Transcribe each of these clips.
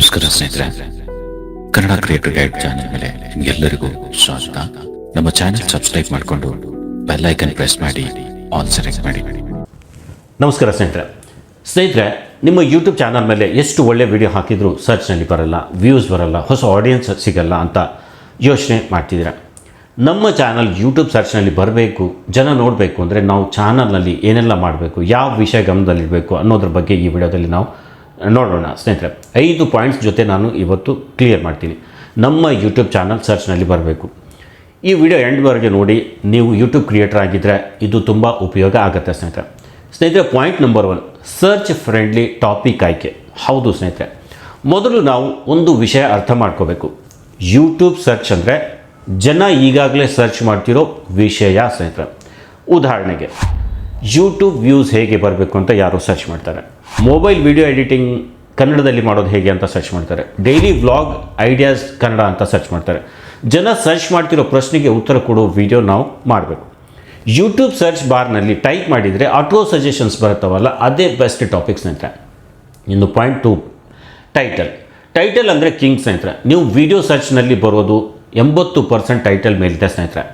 ನಮಸ್ಕಾರ ಸ್ನೇಹಿತರೆ. Kannada creator guide channel ಮೇಲೆ ಎಲ್ಲರಿಗೂ ಸ್ವಾಗತ. ನಮ್ಮ ಚಾನೆಲ್ ಸಬ್ಸ್ಕ್ರೈಬ್ ಮಾಡಿಕೊಂಡು ಬೆಲ್ ಐಕನ್ ಪ್ರೆಸ್ ಮಾಡಿ ಆಲ್ ಸೆಲೆಕ್ಟ್ ಮಾಡಿ. ನಮಸ್ಕಾರ ಸ್ನೇಹಿತರೆ. ಸ್ನೇಹಿತರೆ, ನಿಮ್ಮ ಯೂಟ್ಯೂಬ್ ಚಾನಲ್ ಮೇಲೆ ಎಷ್ಟು ಒಳ್ಳೆ ವಿಡಿಯೋ ಹಾಕಿದ್ರು ಸರ್ಚ್ನಲ್ಲಿ ಬರಲ್ಲ ವ್ಯೂಸ್ ಬರಲ್ಲ, ಹೊಸ ಆಡಿಯನ್ಸ್ ಸಿಗಲ್ಲ ಅಂತ ಯೋಚನೆ ಮಾಡ್ತಿದ್ದೀರಾ? ನಮ್ಮ ಚಾನಲ್ ಯೂಟ್ಯೂಬ್ ಸರ್ಚ್ನಲ್ಲಿ ಬರಬೇಕು, ಜನ ನೋಡಬೇಕು ಅಂದರೆ ನಾವು ಚಾನಲ್ನಲ್ಲಿ ಏನೆಲ್ಲ ಮಾಡಬೇಕು, ಯಾವ ವಿಷಯ ಗಮನದಲ್ಲಿಡಬೇಕು ಅನ್ನೋದ್ರ ಬಗ್ಗೆ ಈ ವಿಡಿಯೋದಲ್ಲಿ ನಾವು ನೋಡೋಣ ಸ್ನೇಹಿತರೆ, ಐದು ಪಾಯಿಂಟ್ಸ್ ಜೊತೆ ನಾನು ಇವತ್ತು ಕ್ಲಿಯರ್ ಮಾಡ್ತೀನಿ. ನಮ್ಮ ಯೂಟ್ಯೂಬ್ ಚಾನಲ್ ಸರ್ಚ್ನಲ್ಲಿ ಬರಬೇಕು. ಈ ವಿಡಿಯೋ ಎಂಡ್ವರೆಗೆ ನೋಡಿ, ನೀವು ಯೂಟ್ಯೂಬ್ ಕ್ರಿಯೇಟರ್ ಆಗಿದ್ದರೆ ಇದು ತುಂಬ ಉಪಯೋಗ ಆಗುತ್ತೆ ಸ್ನೇಹಿತರೆ. ಸ್ನೇಹಿತರೆ point number one search friendly topic ಆಯ್ಕೆ. ಹೌದು ಸ್ನೇಹಿತರೆ, ಮೊದಲು ನಾವು ಒಂದು ವಿಷಯ ಅರ್ಥ ಮಾಡ್ಕೋಬೇಕು. ಯೂಟ್ಯೂಬ್ ಸರ್ಚ್ ಅಂದರೆ ಜನ ಈಗಾಗಲೇ ಸರ್ಚ್ ಮಾಡ್ತಿರೋ ವಿಷಯ ಸ್ನೇಹಿತರೆ. ಉದಾಹರಣೆಗೆ ಯೂಟ್ಯೂಬ್ ವ್ಯೂಸ್ ಹೇಗೆ ಬರಬೇಕು ಅಂತ ಯಾರು ಸರ್ಚ್ ಮಾಡ್ತಾರೆ. ಮೊಬೈಲ್ ವಿಡಿಯೋ ಎಡಿಟಿಂಗ್ ಕನ್ನಡದಲ್ಲಿ ಮಾಡೋದು ಹೇಗೆ ಅಂತ ಸರ್ಚ್ ಮಾಡ್ತಾರೆ. ಡೈಲಿ ವ್ಲಾಗ್ ಐಡಿಯಾಸ್ ಕನ್ನಡ ಅಂತ ಸರ್ಚ್ ಮಾಡ್ತಾರೆ. ಜನ ಸರ್ಚ್ ಮಾಡ್ತಿರೋ ಪ್ರಶ್ನೆಗೆ ಉತ್ತರ ಕೊಡೋ ವಿಡಿಯೋ ನಾವು ಮಾಡಬೇಕು. ಯೂಟ್ಯೂಬ್ ಸರ್ಚ್ ಬಾರ್ನಲ್ಲಿ ಟೈಪ್ ಮಾಡಿದರೆ ಆಟೋ ಸಜೆಷನ್ಸ್ ಬರುತ್ತವಲ್ಲ, ಅದೇ ಬೆಸ್ಟ್ ಟಾಪಿಕ್ಸ್ ಸ್ನೇಹಿತರೆ. ಇನ್ನು ಪಾಯಿಂಟ್ ಟು ಟೈಟಲ್ ಟೈಟಲ್ ಅಂದರೆ ಕಿಂಗ್ ಸ್ನೇಹಿತರೆ. ನೀವು ವಿಡಿಯೋ ಸರ್ಚ್ನಲ್ಲಿ ಬರೋದು ಎಂಬತ್ತು ಪರ್ಸೆಂಟ್ ಟೈಟಲ್ ಮೇಲಿದೆ ಸ್ನೇಹಿತರೆ.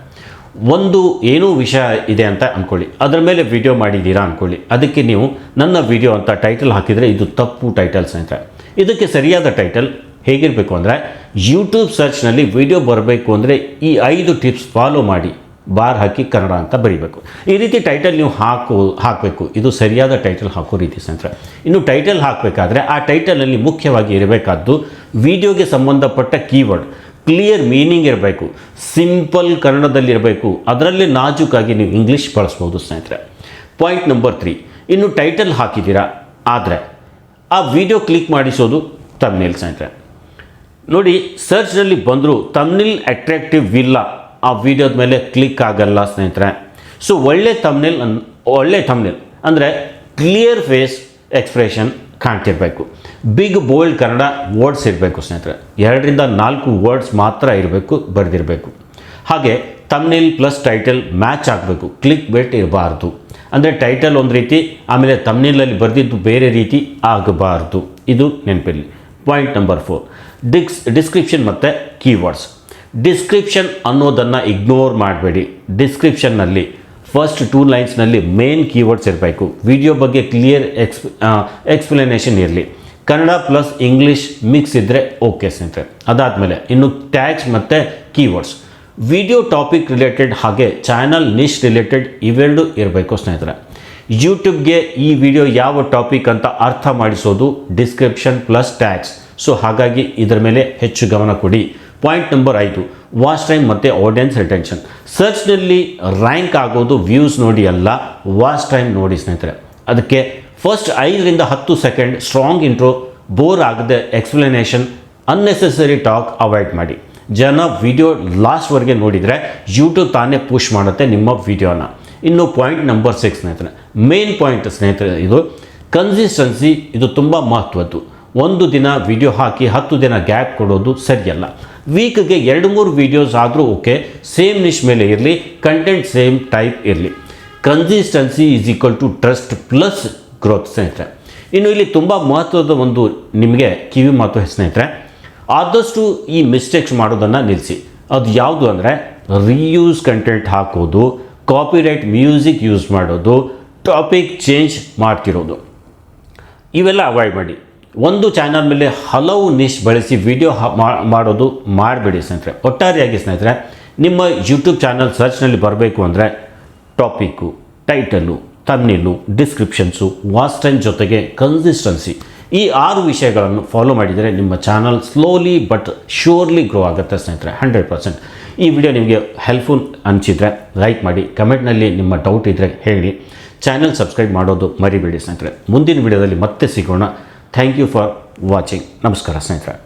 ಒಂದು ಏನೂ ವಿಷಯ ಇದೆ ಅಂತ ಅಂದ್ಕೊಳ್ಳಿ ಅದರ ಮೇಲೆ ವಿಡಿಯೋ ಮಾಡಿದ್ದೀರಾ ಅಂದ್ಕೊಳ್ಳಿ ಅದಕ್ಕೆ ನೀವು ನನ್ನ ವಿಡಿಯೋ ಅಂತ ಟೈಟಲ್ ಹಾಕಿದರೆ ಇದು ತಪ್ಪು ಟೈಟಲ್ ಸ್ನೇಹಿತರೆ. ಇದಕ್ಕೆ ಸರಿಯಾದ ಟೈಟಲ್ ಹೇಗಿರಬೇಕು ಅಂದರೆ ಯೂಟ್ಯೂಬ್ ಸರ್ಚ್ನಲ್ಲಿ ವಿಡಿಯೋ ಬರಬೇಕು ಅಂದರೆ ಈ ಐದು ಟಿಪ್ಸ್ ಫಾಲೋ ಮಾಡಿ. ಬಾರ್ ಹಾಕಿ ಕನ್ನಡ ಅಂತ ಬರೀಬೇಕು. ಈ ರೀತಿ ಟೈಟಲ್ ನೀವು ಹಾಕು, ಹಾಕಬೇಕು. ಇದು ಸರಿಯಾದ ಟೈಟಲ್ ಹಾಕೋ ರೀತಿ ಸ್ನೇಹಿತರೆ. ಇನ್ನು ಟೈಟಲ್ ಹಾಕಬೇಕಾದ್ರೆ ಆ ಟೈಟಲಲ್ಲಿ ಮುಖ್ಯವಾಗಿ ಇರಬೇಕಾದ್ದು ವಿಡಿಯೋಗೆ ಸಂಬಂಧಪಟ್ಟ ಕೀವರ್ಡ್ ಕ್ಲಿಯರ್ ಮೀನಿಂಗ್ ಇರಬೇಕು. ಸಿಂಪಲ್ ಕನ್ನಡದಲ್ಲಿರಬೇಕು ಅದರಲ್ಲಿ ನಾಜೂಕಾಗಿ ನೀವು ಇಂಗ್ಲೀಷ್ ಬಳಸ್ಬೋದು ಸ್ನೇಹಿತರೆ. ಪಾಯಿಂಟ್ ನಂಬರ್ ತ್ರೀ ಇನ್ನು ಟೈಟಲ್ ಹಾಕಿದ್ದೀರಾ? ಆದರೆ, ಆ ವಿಡಿಯೋ ಕ್ಲಿಕ್ ಮಾಡಿಸೋದು ತಮ್ನಿಲ್ ಸ್ನೇಹಿತರೆ. ನೋಡಿ ಸರ್ಚ್ನಲ್ಲಿ ಬಂದರೂ ತಮ್ನಿಲ್ ಅಟ್ರಾಕ್ಟಿವ್ ಇಲ್ಲ. ಆ ವಿಡಿಯೋದ ಮೇಲೆ ಕ್ಲಿಕ್ ಆಗಲ್ಲ ಸ್ನೇಹಿತರೆ. ಸೊ ಒಳ್ಳೆ ತಮ್ನಿಲ್ ಅನ್, ಒಳ್ಳೆ ತಮ್ನಿಲ್ ಅಂದರೆ ಕ್ಲಿಯರ್ ಫೇಸ್ ಎಕ್ಸ್ಪ್ರೆಷನ್ ಕಾಣ್ತಿರ್ಬೇಕು. ಬಿಗ್ ಬೋಲ್ಡ್ ಕನ್ನಡ ವರ್ಡ್ಸ್ ಇರಬೇಕು ಸ್ನೇಹಿತರೆ. ಎರಡರಿಂದ ನಾಲ್ಕು ವರ್ಡ್ಸ್ ಮಾತ್ರ ಇರಬೇಕು, ಬರೆದಿರಬೇಕು. ಹಾಗೆ ತಮ್ನಿಲ್ ಪ್ಲಸ್ ಟೈಟಲ್ ಮ್ಯಾಚ್ ಆಗಬೇಕು ಕ್ಲಿಕ್ ಬೆಟ್ ಇರಬಾರ್ದು. ಅಂದರೆ ಟೈಟಲ್ ಒಂದು ರೀತಿ, ಆಮೇಲೆ ತಮ್ನಿಲಲ್ಲಿ ಬರೆದಿದ್ದು ಬೇರೆ ರೀತಿ ಆಗಬಾರ್ದು. ಇದು ನೆನಪಿರಲಿ. ಪಾಯಿಂಟ್ ನಂಬರ್ ಫೋರ್ ಡಿಕ್ಸ್ ಡಿಸ್ಕ್ರಿಪ್ಷನ್ ಮತ್ತು ಕೀವರ್ಡ್ಸ್ ಡಿಸ್ಕ್ರಿಪ್ಷನ್ ಅನ್ನೋದನ್ನು ಇಗ್ನೋರ್ ಮಾಡಬೇಡಿ. ಡಿಸ್ಕ್ರಿಪ್ಷನ್ನಲ್ಲಿ ಫಸ್ಟ್ ಟೂ ಲೈನ್ಸ್ನಲ್ಲಿ ಮೇನ್ ಕೀವರ್ಡ್ಸ್ ಇರಬೇಕು. ವಿಡಿಯೋ ಬಗ್ಗೆ ಕ್ಲಿಯರ್ ಎಕ್ಸ್ ಎಕ್ಸ್ಪ್ಲನೇಷನ್ ಇರಲಿ. ಕನ್ನಡ ಪ್ಲಸ್ ಇಂಗ್ಲೀಷ್ ಮಿಕ್ಸ್ ಇದ್ದರೆ ಓಕೆ ಸ್ನೇಹಿತರೆ. ಅದಾದಮೇಲೆ ಇನ್ನು ಟ್ಯಾಗ್ಸ್ ಮತ್ತು ಕೀವರ್ಡ್ಸ್ ವಿಡಿಯೋ ಟಾಪಿಕ್ ರಿಲೇಟೆಡ್ ಹಾಗೆ ಚಾನಲ್ ನಿಶ್ ರಿಲೇಟೆಡ್ ಇವೆರಡು ಇರಬೇಕು ಸ್ನೇಹಿತರೆ. ಯೂಟ್ಯೂಬ್ಗೆ ಈ ವಿಡಿಯೋ ಯಾವ ಟಾಪಿಕ್ ಅಂತ ಅರ್ಥ ಮಾಡಿಸೋದು ಡಿಸ್ಕ್ರಿಪ್ಷನ್ ಪ್ಲಸ್ ಟ್ಯಾಗ್ಸ್. ಸೊ ಹಾಗಾಗಿ ಇದರ ಮೇಲೆ ಹೆಚ್ಚು ಗಮನ ಕೊಡಿ. ಪಾಯಿಂಟ್ ನಂಬರ್ ಐದು, ವಾಚ್ ಟೈಮ್ ಮತ್ತು ಆಡಿಯನ್ಸ್ ರಿಟೆನ್ಷನ್ ಸರ್ಚ್ನಲ್ಲಿ ರ್ಯಾಂಕ್ ಆಗೋದು ವ್ಯೂಸ್ ನೋಡಿ ಅಲ್ಲ ವಾಚ್ ಟೈಮ್ ನೋಡಿ ಸ್ನೇಹಿತರೆ. ಅದಕ್ಕೆ ಫಸ್ಟ್ ಐದರಿಂದ ಹತ್ತು ಸೆಕೆಂಡ್ ಸ್ಟ್ರಾಂಗ್ ಇಂಟ್ರೋ ಬೋರ್ ಆಗದೆ ಎಕ್ಸ್ಪ್ಲನೇಷನ್ ಅನ್ನೆಸೆಸರಿ ಟಾಕ್ ಅವಾಯ್ಡ್ ಮಾಡಿ. ಜನ ವಿಡಿಯೋ ಲಾಸ್ಟ್ವರೆಗೆ ನೋಡಿದರೆ ಯೂಟ್ಯೂಬ್ ತಾನೇ ಪುಷ್ ಮಾಡುತ್ತೆ ನಿಮ್ಮ ವಿಡಿಯೋನ ಇನ್ನು ಪಾಯಿಂಟ್ ನಂಬರ್ ಸಿಕ್ಸ್ ಸ್ನೇಹಿತರೆ. ಮೇನ್ ಪಾಯಿಂಟ್ ಸ್ನೇಹಿತರೆ ಇದು ಕನ್ಸಿಸ್ಟೆನ್ಸಿ ಇದು ತುಂಬ ಮಹತ್ವದ್ದು. ಒಂದು ದಿನ ವಿಡಿಯೋ ಹಾಕಿ ಹತ್ತು ದಿನ ಗ್ಯಾಪ್ ಕೊಡೋದು ಸರಿಯಲ್ಲ. ವೀಕ್ಗೆ ಎರಡು ಮೂರು ವೀಡಿಯೋಸ್ ಆದರೂ ಓಕೆ ಸೇಮ್ ನಿಶ್ ಮೇಲೆ ಇರಲಿ ಕಂಟೆಂಟ್ ಸೇಮ್ ಟೈಪ್ ಇರಲಿ. Consistency is equal to trust plus growth ಸ್ನೇಹಿತರೆ. ಇನ್ನು ಇಲ್ಲಿ ತುಂಬ ಮಹತ್ವದ ಒಂದು ನಿಮಗೆ ಕಿವಿ ಮಾತು ಸ್ನೇಹಿತರೆ. ಆದಷ್ಟು ಈ ಮಿಸ್ಟೇಕ್ಸ್ ಮಾಡೋದನ್ನು ನಿಲ್ಲಿಸಿ ಅದು ಯಾವುದು ಅಂದರೆ ರೀಯೂಸ್ ಕಂಟೆಂಟ್ ಹಾಕೋದು ಕಾಪಿರೈಟ್ ಮ್ಯೂಸಿಕ್ ಯೂಸ್ ಮಾಡೋದು ಟಾಪಿಕ್ ಚೇಂಜ್ ಮಾಡ್ತಿರೋದು. ಇವೆಲ್ಲ ಅವಾಯ್ಡ್ ಮಾಡಿ. ಒಂದು ಚಾನಲ್ ಮೇಲೆ ಹಲವು ನಿಶ್ ಬಳಸಿ ವಿಡಿಯೋ ಮಾಡೋದು ಮಾಡಬೇಡಿ ಸ್ನೇಹಿತರೆ. ಒಟ್ಟಾರೆಯಾಗಿ ಸ್ನೇಹಿತರೆ, ನಿಮ್ಮ ಯೂಟ್ಯೂಬ್ ಚಾನಲ್ ಸರ್ಚ್ನಲ್ಲಿ ಬರಬೇಕು ಅಂದರೆ topic title thumbnail descriptions watch time ಜೊತೆಗೆ ಕನ್ಸಿಸ್ಟೆನ್ಸಿ ಈ ಆರು ವಿಷಯಗಳನ್ನು ಫಾಲೋ ಮಾಡಿದರೆ ನಿಮ್ಮ channel slowly but surely grow ಆಗುತ್ತೆ ಸ್ನೇಹಿತರೆ ಹಂಡ್ರೆಡ್ ಪರ್ಸೆಂಟ್ ಈ ವಿಡಿಯೋ ನಿಮಗೆ ಹೆಲ್ಪ್ಫುಲ್ ಅನಿಸಿದರೆ ಲೈಕ್ ಮಾಡಿ ಕಮೆಂಟ್ನಲ್ಲಿ ನಿಮ್ಮ ಡೌಟ್ ಇದ್ದರೆ ಹೇಳಿ. ಚಾನಲ್ ಸಬ್ಸ್ಕ್ರೈಬ್ ಮಾಡೋದು ಮರಿಬೇಡಿ ಸ್ನೇಹಿತರೆ. ಮುಂದಿನ ವಿಡಿಯೋದಲ್ಲಿ ಮತ್ತೆ ಸಿಗೋಣ. ಥ್ಯಾಂಕ್ ಯು ಫಾರ್ ವಾಚಿಂಗ್ ನಮಸ್ಕಾರ ಸ್ನೇಹಿತರೆ.